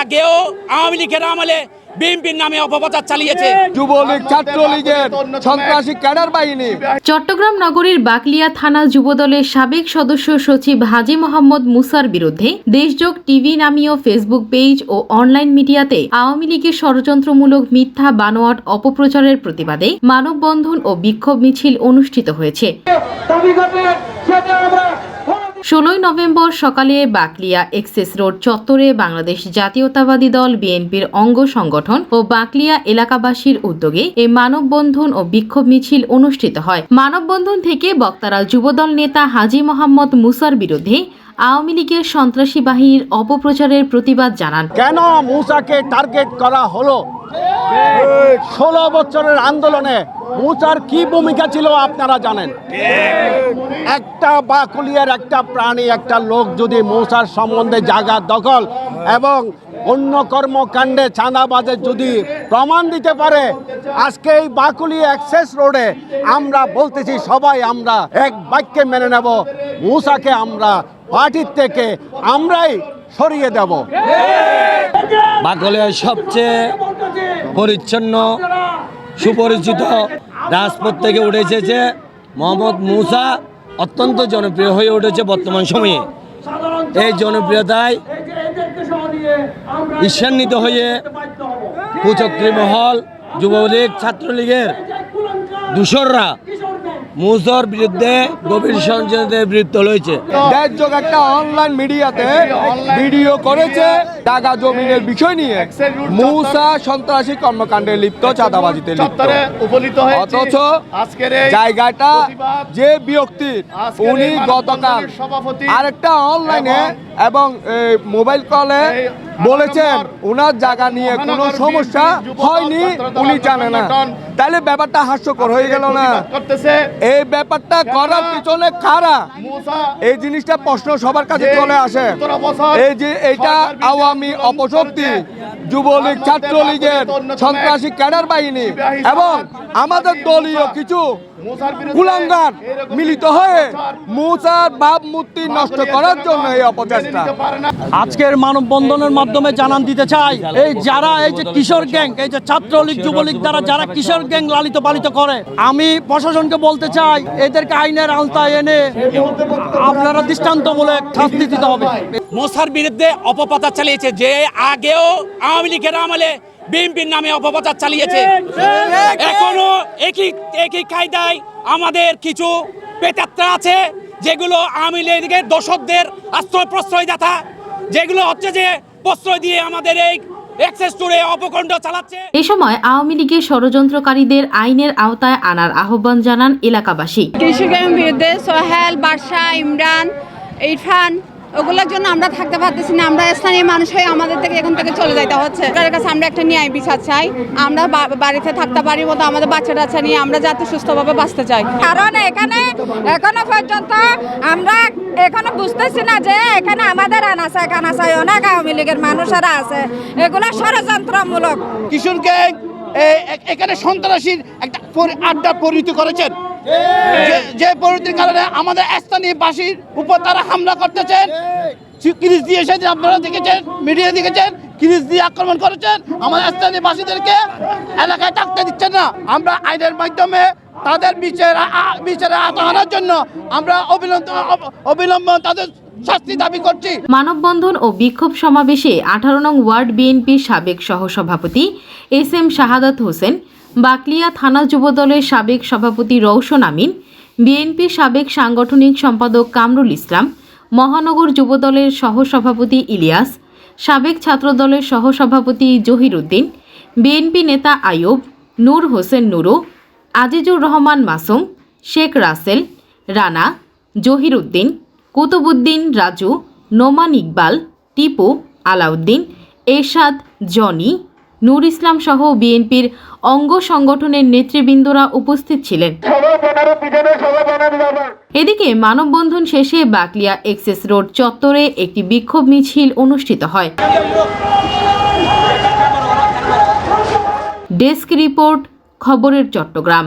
আগেও আওয়ামী লীগের আমলে বিএনপির নামে অপপ্রচার চালিয়েছে। যুবলীগ ছাত্রলীগের সন্ত্রাসী ক্যাডার বাহিনী। চট্টগ্রাম নগরীর বাকলিয়া থানা যুবদলের সাবেক সদস্য সচিব হাজি মোহাম্মদ মুসার বিরুদ্ধে দেশযোগ টিভি নামীয় ফেসবুক পেজ ও অনলাইন মিডিয়াতে আওয়ামী লীগের ষড়যন্ত্রমূলক মিথ্যা বানোয়াট অপপ্রচারের প্রতিবাদে মানববন্ধন ও বিক্ষোভ মিছিল অনুষ্ঠিত হয়েছে। ষোলোই নভেম্বর সকালে বাকলিয়া এক্সেস রোড চত্বরে বাংলাদেশ জাতীয়তাবাদী দল বিএনপির অঙ্গ সংগঠন ও বাকলিয়া এলাকাবাসীর উদ্যোগে এই মানববন্ধন ও বিক্ষোভ মিছিল অনুষ্ঠিত হয়। মানববন্ধন থেকে বক্তারা যুবদল নেতা হাজি মোহাম্মদ মুসার বিরুদ্ধে আওয়ামী লীগের সন্ত্রাসী বাহিনীর অপপ্রচারের প্রতিবাদ জানান। কেন মুসাকে টার্গেট করা হলো? ষোলো বছরের আন্দোলনে মুসার কি ভূমিকা ছিল আপনারা জানেন? একটা বাকুলিয়ার একটা প্রাণী, একটা লোক যদি মৌসার সম্বন্ধে জায়গা দখল এবং অন্য কর্মকাণ্ডে চাঁদাবাজের যদি প্রমাণ দিতে পারে, আজকে এই বাকুলি অ্যাক্সেস রোডে আমরা বলতেছি সবাই আমরা এক বাক্যে মেনে নেব মূসাকে আমরা পার্টির থেকে আমরাই সরিয়ে দেব। বাকলের সবচেয়ে পরিচ্ছন্ন, সুপরিচিত রাজপথ থেকে উঠে এসেছে মোহাম্মদ মুসা অত্যন্ত জনপ্রিয় হয়ে উঠেছে বর্তমান সময়ে। এই জনপ্রিয়তায় ঈর্ষান্বিত হয়ে কুচক্রী মহল, যুবলীগ, ছাত্রলীগের দূষররা মুসর বিরুদ্ধে গভীর সঞ্চয়ের বিরুদ্ধে রয়েছে দেশযোগ একটা অনলাইন মিডিয়াতে ভিডিও করেছে টাকা জমিনের বিষয় নিয়ে। মূসা সন্ত্রাসী কর্মকাণ্ডে লিপ্ত চাঁদাবাজিতে লিপ্ত। উপনীত হয়েছি। অথচ আজকের জায়গাটা যে ব্যক্তির উনি গতকাল সভাপতি আরেকটা অনলাইনে এবং মোবাইল কলে বলেছেন ওনার জায়গা নিয়ে কোনো সমস্যা হয়নি উনি জানে না। তাহলে ব্যাপারটা হাস্যকর হয়ে গেল না? করতেছে। এই ব্যাপারটা করার পিছনে কারা? এই জিনিসটা প্রশ্ন সবার কাছে চলে আসে। এই যে এটা আওয়ামী অপশক্তি যুবলীগ ছাত্রলীগের সন্ত্রাসী ক্যাডার বাহিনী এবং আমাদের দলীয় কিছু কুলাঙ্গার মিলিত হয়ে মুসার ভাব মূর্তি নষ্ট করার জন্য এই অপচেষ্টা। আজকের মানববন্ধনের মাধ্যমে জানান দিতে চাই এই যারা এই যে কিশোর গ্যাং এই যে ছাত্রলীগ যুবলীগ দ্বারা যারা কিশোর গ্যাং লালিত পালিত করে। আমি প্রশাসনকে বলতে চাই, এদেরকে আইনের আওতায় এনে আপনারা দৃষ্টান্তমূলক শাস্তি দিতে হবে। মোসার বিরুদ্ধে অপপ্রচার চালিয়েছে, যে আগেও আওয়ামী লীগের আমলে বিএনপির নামে অপপ্রচার চালিয়েছে। এখনও একই একই কায়দায় আমাদের কিছু পেতাত্রা আছে, যেগুলো আওয়ামী লীগের দর্শকদের আশ্রয় প্রশ্রয় দাতা যেগুলো হচ্ছে যে প্রশ্রয় দিয়ে আমাদের এই এক্সেস টুরে অপকণ্ড চালাচ্ছে। এ সময় আওয়ামী লীগের ষড়যন্ত্রকারীদের আইনের আওতায় আনার আহ্বান জানান এলাকাবাসী। কৃষকের বিরুদ্ধে সোহেল বাদশাহ ইমরান ইরফান ওগুলোর জন্য আমরা থাকতে পারতেছি না। আমরা স্থানীয় মানুষ হয়ে আমাদের থেকে এখান থেকে চলে যাইতে হচ্ছে। সরকারের কাছে আমরা একটা ন্যায় বিচার চাই। আমরা বাড়িতে থাকতে পারি মতো আমাদের বাচ্চা টাচ্চা নিয়ে আমরা যাতে সুস্থভাবে বাঁচতে চাই। কারণ এখানে এখনও পর্যন্ত আমরা এখনও বুঝতেছি না যে এখানে আমাদের আনাসা কানাসায় অনেক আওয়ামী লীগের মানুষেরা আছে। এগুলো ষড়যন্ত্রমূলক। কিশোর গ্যাং এ- এ- এখানে সন্ত্রাসীর একটা আড্ডা পরিণত করেছেন। যে- পরিণতির কারণে আমাদের স্থানীয় বাসীর উপর তারা হামলা করতেছেন। ক্রিজ দিয়ে আপনারা দেখেছেন, মিডিয়া দেখেছেন ক্রিজ দিয়ে আক্রমণ করেছেন। আমাদের স্থানীয় বাসীদেরকে এলাকায় থাকতে দিচ্ছেন না। আমরা আইনের মাধ্যমে তাদের বিচার বিচারে আনার জন্য আমরা অবিলম্ব অবিলম্ব তাদের মানববন্ধন ও বিক্ষোভ সমাবেশে আঠারো নং ওয়ার্ড বিএনপির সাবেক সহসভাপতি এস এম শাহাদাত হোসেন, বাকলিয়া থানা যুবদলের সাবেক সভাপতি রৌশন আমিন, বিএনপি সাবেক সাংগঠনিক সম্পাদক কামরুল ইসলাম, মহানগর যুবদলের সহসভাপতি ইলিয়াস সাবেক ছাত্রদলের সহসভাপতি জহিরুদ্দিন, বিএনপি নেতা আয়ুব নূর হোসেন নুরু, আজিজুর রহমান মাসুম, শেখ রাসেল, রানা, জহিরুদ্দিন কুতুবুদ্দিন রাজু, নোমান ইকবাল, টিপু আলাউদ্দিন, এরশাদ, জনি নূর ইসলাম সহ বিএনপির অঙ্গ সংগঠনের নেতৃবৃন্দরা উপস্থিত ছিলেন। এদিকে মানববন্ধন শেষে বাকলিয়া এক্সেস রোড চত্বরে একটি বিক্ষোভ মিছিল অনুষ্ঠিত হয়। ডেস্ক রিপোর্ট খবরের চট্টগ্রাম।